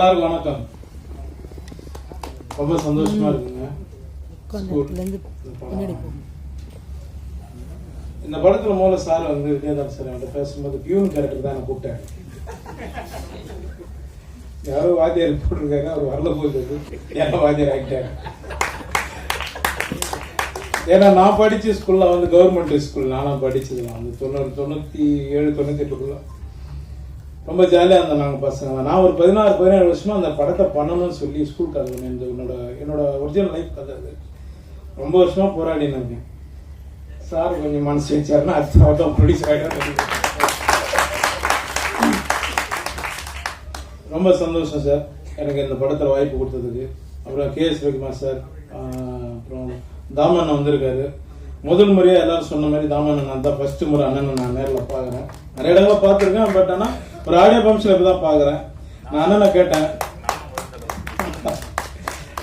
எல்லாருக்கும் வணக்கம். ரொம்ப சந்தோஷமா இருக்குங்க. இந்த படத்துல மூல சார் வந்து விஜயதாஸ் சார் என்கிட்ட பேசும்போது பியூன் கேரக்டர் தான் நான் கூப்பிட்டேன். யாரோ வாத்தியார் போட்டிருக்காங்க அவர் வரல போகுது யாரோ வாத்தியார் ஆகிட்டாங்க. ஏன்னா நான் படிச்ச ஸ்கூல்ல வந்து கவர்மெண்ட் ஸ்கூல் நானும் படிச்சதுலாம் வந்து தொண்ணூறு தொண்ணூத்தி ஏழு தொண்ணூத்தி எட்டுக்குள்ள. ரொம்ப ஜாலியாக இருந்தோம் நாங்கள் பசங்க. நான் ஒரு பதினாறு பதினேழு வருஷமா அந்த படத்தை பண்ணணும்னு சொல்லி ஸ்கூல் கதை இந்த என்னோட என்னோட ஒரிஜினல் லைஃப் கதை அது. ரொம்ப வருஷமாக போராடினாங்க சார் கொஞ்சம் மனசு வச்சாருன்னா அடுத்த ப்ரொடியூஸ் ஆகிடும் ரொம்ப சந்தோஷம் சார். எனக்கு இந்த படத்தில் வாய்ப்பு கொடுத்ததுக்கு. அப்புறம் கே எஸ் ரவிக்குமார் சார் அப்புறம் தாமண்ணன் வந்திருக்காரு. முதல் முறையாக எல்லாரும் சொன்ன மாதிரி தாமண்ணன் நான் தான் ஃபஸ்ட்டு முறை அண்ணன் நான் நேரில் பார்க்குறேன். நிறைய இடங்கள பார்த்துருக்கேன் பட் ஆனால் ஒரு ஆடியோ ஃபங்க்ஷன் இப்போ தான் பார்க்குறேன். நான் அண்ணனை கேட்டேன்.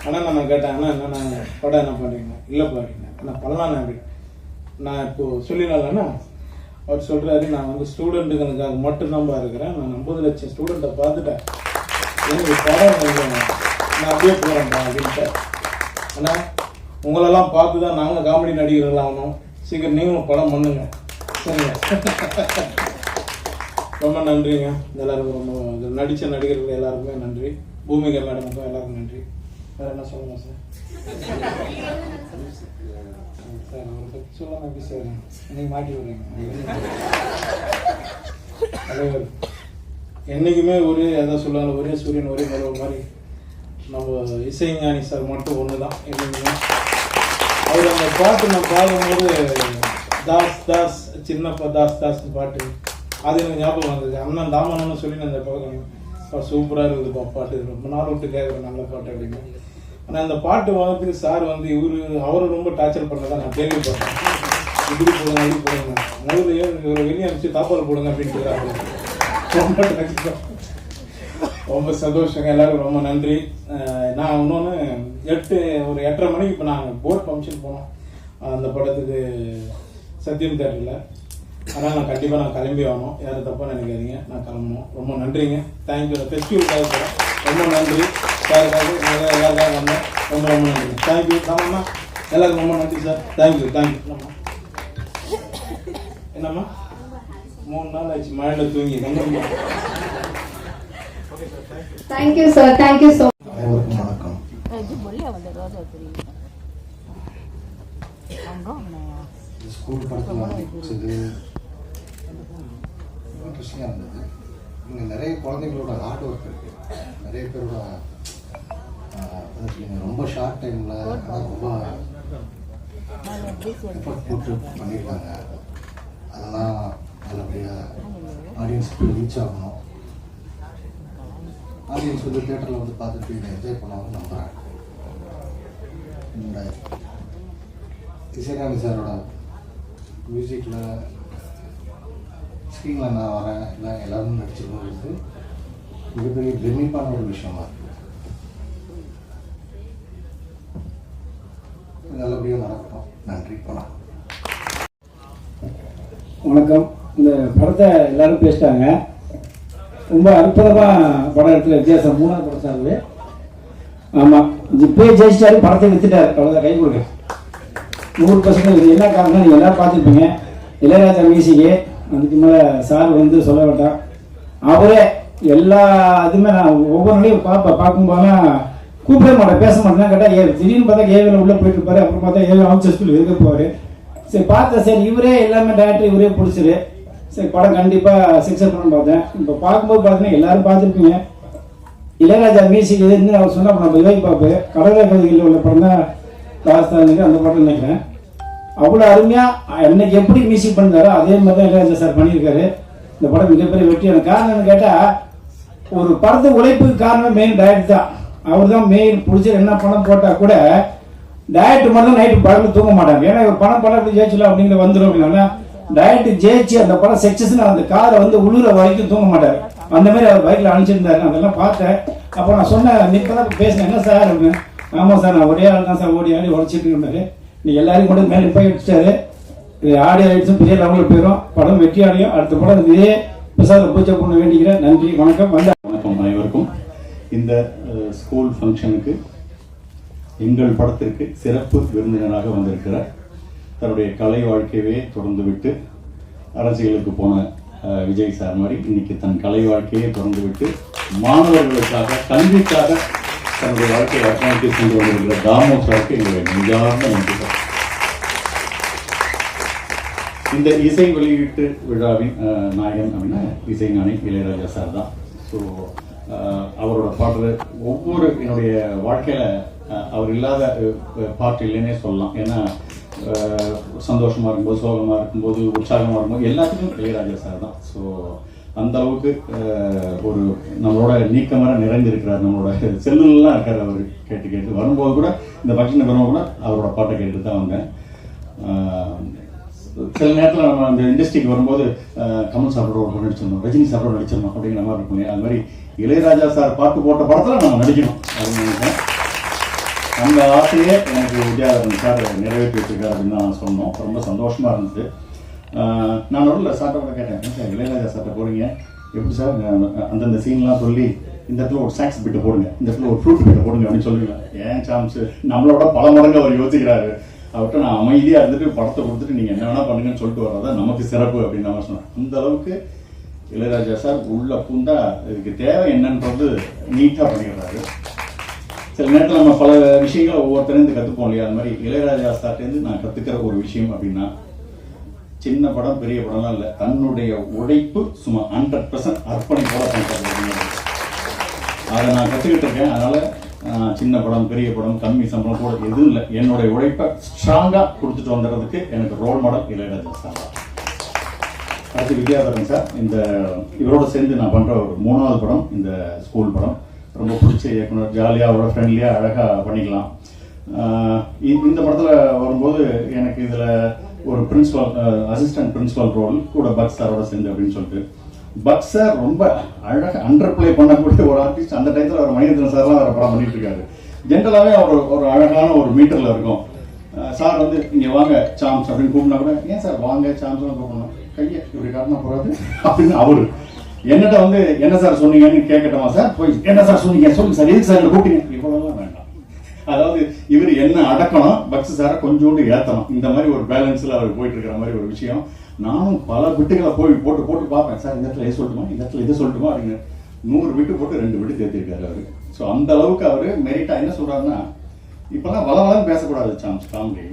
அண்ணா நான் கேட்டேன் அண்ணா என்ன நான் படம் என்ன பண்ணுறீங்க இல்லைப்பா அப்படின்னா நான் பண்ணலாம் அப்படி நான் இப்போது சொல்லிடலாம்ண்ணா அவர் சொல்கிறாரு நான் வந்து ஸ்டூடெண்ட்டுகளுக்காக மட்டும்தான் இருக்கிறேன். நான் ஐம்பது லட்சம் ஸ்டூடெண்ட்டை பார்த்துட்டேன். எனக்கு படம் நான் அப்படியே போகிறேன்ப்பா அப்படின்ட்டு. ஆனால் உங்களெல்லாம் பார்த்து தான் நாங்கள் காமெடி நடிகர்கள் ஆகணும் சீக்கிரம் நீங்களும் படம் பண்ணுங்க. சரிங்க ரொம்ப நன்றிங்க. எல்லாருக்கும் ரொம்ப நடித்த நடிகர்கள் எல்லாருக்குமே நன்றி. பூமிகா மேடமுக்கும் எல்லாருக்கும் நன்றி. வேற என்ன சொல்லணும் சார் சார் அவரை பற்றி சொல்லாம எப்படி சார் இன்னைக்கு மாட்டி விடுறீங்க? தலைவர் என்னைக்குமே ஒரே எதாவது சொல்லாலும் ஒரே சூரியன் ஒரே மரபு மாதிரி. நம்ம இசைஞானி சார் மட்டும் ஒன்று தான் என்னைக்குமே. அவர் அந்த பாட்டு நான் பாடும்போது தாஸ் தாஸ் சின்னப்பா தாஸ் தாஸ் பாட்டு அது எனக்கு ஞாபகம் வந்தது. அண்ணன் தாமனன்னு சொல்லி நான் அந்த பார்க்கணும் சூப்பராக இருக்குதுப்பா பாட்டு. ரொம்ப நாள் விட்டு கேட்குற நல்ல பாட்டு அப்படின்னு. ஆனால் அந்த பாட்டு வாங்கிறதுக்கு சார் வந்து இவரு அவரை ரொம்ப டார்ச்சர் பண்ணதான் நான் கேள்விப்பட்டேன். இப்படி போடுங்க இப்படி போடுங்க. முதல்ல இவரை வெளியே அனுப்பிச்சு தாப்பால் போடுங்க அப்படின்ட்டு ரொம்ப டார்ச்சர் ரொம்ப சந்தோஷங்க. எல்லாருக்கும் ரொம்ப நன்றி. நான் இன்னொன்று எட்டு ஒரு எட்டரை மணிக்கு இப்போ நாங்கள் போர்ட் ஃபங்க்ஷன் போனோம். அந்த படத்துக்கு சத்யம் தேட்டரில் ஆனால் நான் கண்டிப்பாக நான் கிளம்பி ஆகணும் யாரும் தப்பாக நினைக்காதீங்க. நான் கிளம்பணும். ரொம்ப நன்றிங்க. தேங்க்யூ ஃபெஸ்டிவலுக்காக ரொம்ப நன்றி. சாருக்காக நல்லா எல்லாருக்காக வந்தேன் ரொம்ப ரொம்ப நன்றி தேங்க்யூ ஆமாம்மா எல்லாருக்கும் ரொம்ப நன்றி சார் தேங்க்யூ தேங்க்யூ என்னம்மா? என்னம்மா? மூணு நாள் ஆச்சு மழையில் தூங்கி ரொம்ப தேங்க்யூ சார் தேங்க்யூ ஸோ அனைவருக்கும் வணக்கம். ஸ்கூல் படத்தில் இன்ட்ரெஸ்டிங்காக இருந்தது. இங்கே நிறைய குழந்தைங்களோட ஹார்ட் ஒர்க் இருக்கு. நிறைய பேரோட ரொம்ப ஷார்ட் டைமில் ரொம்ப எஃபர்ட் போட்டு பண்ணியிருக்காங்க அதெல்லாம் நல்லபடியாக ஆடியன்ஸ்க்கு ரீச் ஆகணும். ஆடியன்ஸ் வந்து தேட்டரில் வந்து பார்த்துட்டு இதை என்ஜாய் பண்ணுவாங்கன்னு நம்புகிறேன் இந்த இசைஞானி சாரோட மியூசிக்கில் ஸ்க்ரீனில் நான் வரேன். எல்லாம் எல்லோரும் நடிச்சிருக்கிறது மிகப்பெரிய பிரமிப்பான ஒரு விஷயமா இருக்கு. நல்லபடியாக நடக்கட்டும். நன்றி. பணம் வணக்கம். இந்த படத்தை எல்லாரும் பேசிட்டாங்க. ரொம்ப அற்புதமாக படம் எடுத்துல வித்தியாசம். மூணாவது படம் சார் இது ஆமாம் இப்பயே ஜெயிச்சிட்டாரு படத்தை வித்துட்டாரு அவ்வளோதான் கை கொடுக்க நூறு பர்சன்ட் இது என்ன காரணம்? நீங்கள் எல்லாரும் பார்த்துருப்பீங்க. இளையராஜா மியூசிக்கு. அதுக்கு மேலே சார் வந்து சொல்ல வேண்டாம். அவரே எல்லா இதுவுமே நான் ஒவ்வொரு நாளையும் பார்ப்பேன் பார்க்கும்போதெல்லாம் கூப்பிட மாட்டேன் பேச மாட்டேன். கேட்டால் ஏ திடீர்னு பார்த்தா ஏவியில் உள்ளே போயிட்டு இருப்பாரு அப்புறம் பார்த்தா ஏவி அமைச்சர் ஸ்கூல் இருக்க போவார் சரி பார்த்தேன் சரி இவரே எல்லாமே டேரக்டர் இவரே பிடிச்சிரு சரி படம் கண்டிப்பாக சக்ஸஸ் பண்ண பார்த்தேன். இப்போ பார்க்கும்போது பார்த்தீங்கன்னா எல்லாரும் பார்த்துருப்பீங்க. இளையராஜா மியூசிக் எதுன்னு அவர் சொன்னால் நம்ம இவை பார்ப்பேன். கடலை பகுதிகளில் உள்ள படம் தான் ராஜஸ்தான் அந்த படம் நினைக்கிறேன். அவ்வளோ அருமையாக என்னைக்கு எப்படி மியூசிக் பண்ணாரோ அதே மாதிரி தான் இளையராஜா சார் பண்ணியிருக்காரு. இந்த படம் மிகப்பெரிய வெற்றியான காரணம் என்னன்னு கேட்டால் ஒரு படத்து உழைப்புக்கு காரணம் மெயின் டயட் தான். அவர் தான் மெயின் பிடிச்சி என்ன படம் போட்டால் கூட டயட் மட்டும் தான் நைட்டு படத்தில் தூங்க மாட்டாங்க. ஏன்னா இவர் படம் படம் ஜெயிச்சலாம் அப்படிங்கிற வந்துடும் அப்படின்னா டயட்டு ஜெயிச்சு அந்த படம் சக்சஸ்னு அந்த காரை வந்து உழுற வரைக்கும் தூங்க மாட்டார். அந்த மாதிரி அவர் பைக்கில் அனுப்பிச்சிருந்தாரு. அதெல்லாம் பார்த்தேன். அப்போ நான் சொன்னேன் நிப்பதான் பேசினேன். என்ன சார் அப்படின்னு? ஆமாம் சார் நான் ஒரே ஆள் தான் சார் ஓடி ஆடி உழைச்சிட்டு இருந்தாரு நீ எல்லாரையும் கொண்டு மேலே போய் வச்சுட்டாரு இது ஆடியோ ஆயிடுச்சும் பெரிய லெவலில் போயிடும். படம் வெற்றி அடையும். அடுத்த படம் இதே பிரசாத பூஜை பண்ண வேண்டிக்கிறேன். நன்றி வணக்கம். வந்த வணக்கம் அனைவருக்கும். இந்த ஸ்கூல் ஃபங்க்ஷனுக்கு எங்கள் படத்திற்கு சிறப்பு விருந்தினராக வந்திருக்கிறார். தன்னுடைய கலை வாழ்க்கையவே தொடர்ந்து விட்டு அரசியலுக்கு போன விஜய் சார் மாதிரி இன்னைக்கு தன் கலை வாழ்க்கையை தொடர்ந்து விட்டு மாணவர்களுக்காக கல்விக்காக தன்னுடைய வாழ்க்கையை அர்ப்பணித்து சென்று வந்திருக்கிற தாமோ சாருக்கு எங்களுடைய நெஞ்சார்ந்த நன்றிகள் இந்த இசை வெளியீட்டு விழாவின் நாயகன் அப்படின்னா இசைஞானி இளையராஜா சார் தான். ஸோ அவரோட பாடல் ஒவ்வொரு என்னுடைய வாழ்க்கையில அவர் இல்லாத பாட்டு இல்லைன்னே சொல்லலாம். ஏன்னா அஹ், சந்தோஷமா இருக்கும்போது சோகமா இருக்கும்போது உற்சாகமா இருக்கும்போது எல்லாத்துக்கும் இளையராஜா சார் தான். ஸோ அந்த அளவுக்கு ஒரு நம்மளோட நீக்கமர நிறைந்திருக்கிறார். நம்மளோட செல்லுலாம் இருக்கார் அவர் கேட்டு கேட்டு. வரும்போது கூட இந்த ஃபங்க்ஷனுக்கு வரும்போது கூட அவரோட பாட்டை கேட்டு தான் வந்தேன் சில நேரத்தில் நம்ம அந்த இண்டஸ்ட்ரிக்கு வரும்போது கமல் சாரோட ஒரு நடிச்சிடணும் ரஜினி சாரோட நடிச்சிடணும் அப்படிங்கிற மாதிரி இருக்கும் அது மாதிரி இளையராஜா சார் பாட்டு போட்ட படத்தில் நம்ம நடிக்கணும். அப்படின்னு நினைக்கிறேன். அந்த ஆசையே எனக்கு வித்யாதரன் சார் நிறைவேற்றி வச்சிருக்காரு அப்படின்னு நான் சொன்னோம் ரொம்ப சந்தோஷமாக இருந்துச்சு நான் நடுவில் சார்ட்ட கூட கேட்டேன். சார் இளையராஜா சார்ட்ட போறீங்க? எப்படி சார்? அந்தந்த சீன்லாம் சொல்லி இந்த இடத்துல ஒரு சாக்ஸ் பிட்டு போடுங்க. இந்த இடத்துல ஒரு ஃப்ரூட் பிட்டு போடுங்க அப்படின்னு சொல்லுவீங்க. ஏன் சாம்ஸ் நம்மளோட பல மடங்கு அவர் யோசிக்கிறாரு. அவர்கிட்ட நான் அமைதியா இருந்துட்டு படத்தை கொடுத்துட்டு நீங்க என்ன வேணா பண்ணுங்கன்னு சொல்லிட்டு வர்றதா நமக்கு சிறப்பு அப்படின்னு நான் சொன்னேன் அந்த அளவுக்கு இளையராஜா சார் உள்ள பூந்தா இதுக்கு தேவை என்னன்றது நீட்டா பண்ணிடுறாரு. சில நேரத்தில் நம்ம பல விஷயங்களை ஒவ்வொருத்தருந்து கற்றுப்போம் இல்லையா? அது மாதிரி இளையராஜா சார்ட்டேருந்து நான் கற்றுக்கிற ஒரு விஷயம் அப்படின்னா சின்ன படம் பெரிய படம்லாம் இல்லை. தன்னுடைய உழைப்பு சும்மா ஹண்ட்ரட் பர்சன்ட் அர்ப்பணிப்போட பண்ணுறது அதை நான் கற்றுக்கிட்டு இருக்கேன். அதனால சின்ன படம் பெரிய படம் கம்மி சம்பளம் கூட எதுவும் இல்லை. என்னுடைய உழைப்பை ஸ்ட்ராங்காக கொடுத்துட்டு வந்துடுறதுக்கு எனக்கு ரோல் மாடல் இளையராஜா சார். அடுத்து வித்யாதரன் சார். இந்த இவரோட சேர்ந்து நான் பண்ற ஒரு மூணாவது படம் இந்த ஸ்கூல் படம். ரொம்ப பிடிச்ச இயக்குனர் ஜாலியாக அவரோட ஃப்ரெண்ட்லியாக அழகாக பண்ணிக்கலாம். ஆஹ் இந்த படத்தில் வரும்போது எனக்கு இதில் ஒரு பிரின்சிபால் அசிஸ்டன்ட் பிரின்சிபால் ரோல் கூட பக் சாரோட சேர்ந்து அப்படின்னு சொல்லிட்டு பக் சார் ரொம்ப அழகாக அண்டர் பிளே பண்ணக்கூடிய ஒரு ஆர்டிஸ்ட் அந்த டயத்தில் அவர் மணிரத்னம் சார்லாம் அவர் படம் பண்ணிட்டு இருக்காரு. ஜென்ரலாகவே அவர் ஒரு அழகான ஒரு மீட்டரில் இருக்கும். சார் வந்து இங்கே வாங்க சாம்ஸ் அப்படின்னு கூப்பிட்டா கூட ஏன் சார் வாங்க சாம்ஸ்லாம் கூப்பிடணும். கையை இப்படி காட்டினா போகாது. அப்படின்னு அவரு. என்னட்ட வந்து என்ன சார் சொன்னீங்கன்னு கேட்கட்டமா சார் போய் என்ன சார் சொன்னீங்க? சொல்லுங்க சார் எதுக்கு சார் கூப்பிட்டீங்க? இவ்வளோலாம் வேண்டாம். அதாவது இவர் என்ன அடக்கணும் பக்ஸ் சாரை கொஞ்சோண்டு ஏற்றணும் இந்த மாதிரி ஒரு பேலன்ஸில் அவர் போயிட்டு இருக்கிற மாதிரி ஒரு விஷயம். நானும் பல விட்டுகளை போய் போட்டு போட்டு பார்ப்பேன். சார் இந்த இடத்துல எது சொல்லட்டுமா? இந்த இடத்துல எது சொல்லட்டுமா? அப்படின்னு. நூறு விட்டு போட்டு ரெண்டு விட்டு தேர்த்திருக்காரு அவரு. ஸோ அந்த அளவுக்கு அவர் மெரிட்டா என்ன சொல்றாருன்னா இப்பெல்லாம் வளவளன்னு பேசக்கூடாது சாம்ஸ் காமெடி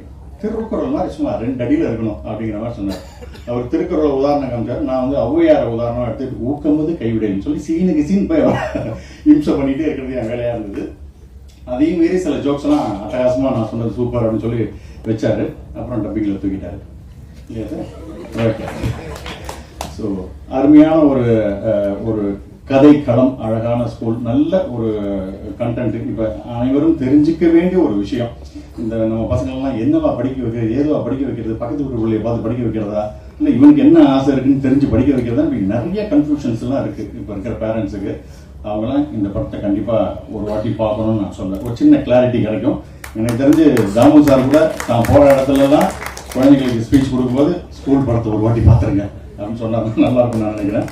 திருக்குறள் மாதிரி சும்மா ரெண்டு அடியில் இருக்கணும் அப்படிங்கிற மாதிரி சொன்னார். அவர் திருக்குறள் உதாரணம் காமிச்சார். நான் வந்து ஔவையார உதாரணம் எடுத்துட்டு ஊக்கம்போது கைவிடேன்னு சொல்லி சீனுக்கு சீன் போய் இம்சை பண்ணிட்டே இருக்கிறது என் வேலையா இருந்தது. அதையும் மீறி சில ஜோக்ஸ் எல்லாம் அட்டகாசமா நான் சொன்னது சூப்பர் அப்படின்னு சொல்லி வச்சாரு. அப்புறம் டப்பிங்கில் தூக்கிட்டாரு. இல்லையா சார்? ஸோ அருமையான ஒரு ஒரு கதை களம் அழகான ஸ்கூல் நல்ல ஒரு கண்டென்ட் இப்போ அனைவரும் தெரிஞ்சுக்க வேண்டிய ஒரு விஷயம். இந்த நம்ம பசங்கள்லாம் என்னவா படிக்க வைக்கிறது ஏதுவா படிக்க வைக்கிறது பக்கத்து வீட்டு பிள்ளைய பார்த்து படிக்க வைக்கிறதா? இல்லை இவனுக்கு என்ன ஆசை இருக்குன்னு தெரிஞ்சு படிக்க வைக்கிறதா? இப்ப நிறைய கன்ஃபியூஷன்ஸ்லாம் இருக்குது இப்போ இருக்கிற பேரண்ட்ஸுக்கு அவங்களாம் இந்த படத்தை கண்டிப்பாக ஒரு வாட்டி பார்க்கணும்னு நான் சொன்னேன் ஒரு சின்ன கிளாரிட்டி கிடைக்கும். எனக்கு தெரிஞ்சு தாமு சார் கூட நான் போகிற இடத்துல தான் குழந்தைங்களுக்கு ஸ்பீச் கொடுக்கும்போது ஸ்கூல் படத்தை ஒரு வாட்டி பார்த்துருங்க. அப்படின்னு சொன்னால் நல்லா இருக்கும் நான் நினைக்கிறேன்.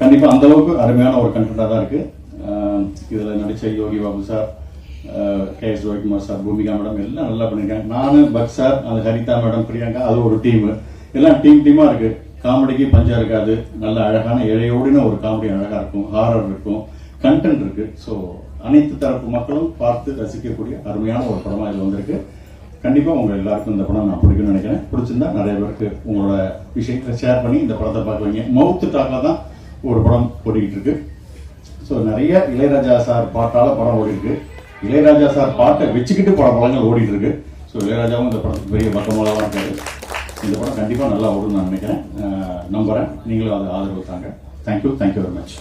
கண்டிப்பாக அந்தளவுக்கு அருமையான ஒரு கண்டென்ட்டாக தான் இருக்குது இதில் நடித்த Yogi Babu sir K S Ravikumar sir Bhumika madam எல்லாம் நல்லா பண்ணியிருக்காங்க. நானும் பக் சார் அது ஹரிதா மேடம் பிரியங்கா அது ஒரு டீம் எல்லாம் டீம் டீமாக இருக்குது காமெடிக்கு பஞ்சம் இருக்காது. நல்ல அழகான இழையோடின ஒரு காமெடி அழகாக இருக்கும். ஹாரர் இருக்கும். கண்டென்ட் இருக்குது ஸோ அனைத்து தரப்பு மக்களும் பார்த்து ரசிக்கக்கூடிய அருமையான ஒரு படமாக இது வந்திருக்கு. கண்டிப்பா உங்க எல்லாருக்கும் இந்த படம் நான் பிடிக்கும்னு நினைக்கிறேன். பிடிச்சிருந்தா நிறைய பேருக்கு உங்களோட விஷயத்தை ஷேர் பண்ணி இந்த படத்தை பார்க்குவீங்க மவுத்து டாக்ல தான் ஒரு படம் ஓடிக்கிட்டு இருக்கு. ஸோ நிறைய இளையராஜா சார் பாட்டால படம் ஓடி இருக்கு இளையராஜா சார் பாட்டை வச்சுக்கிட்டு படம் படங்கள் ஓடிட்டு இருக்கு. ஸோ இளையராஜாவும் இந்த படத்துக்கு பெரிய பக்கமாக இருக்காரு. இந்த படம் கண்டிப்பா நல்லா ஓடும் நான் நினைக்கிறேன். நம்புகிறேன் நம்புறேன். நீங்களும் அதை ஆதரவு தாங்க. Thank you thank you very much